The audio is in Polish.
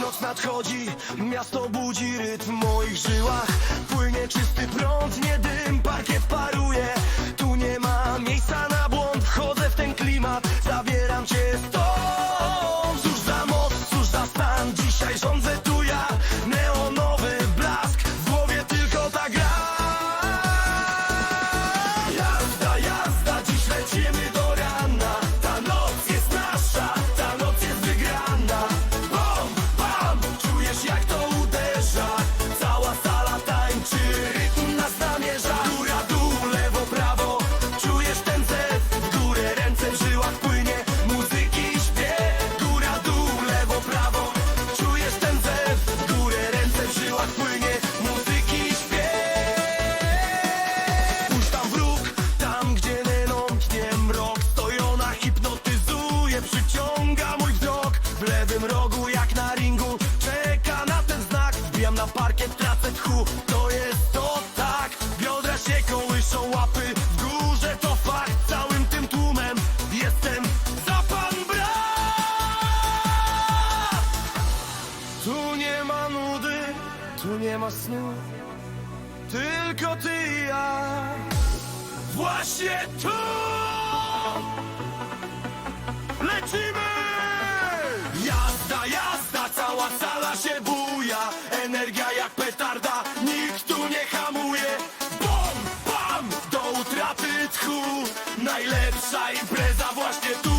Noc nadchodzi Miasto budzi rytm w moich żyłach. Ma snu Tylko ty i ja. Właśnie tu! Lecimy! Jazda, jazda, cała sala się buja. Energia jak petarda, nikt tu nie hamuje. Bom, bam, do utraty tchu. Najlepsza impreza właśnie tu,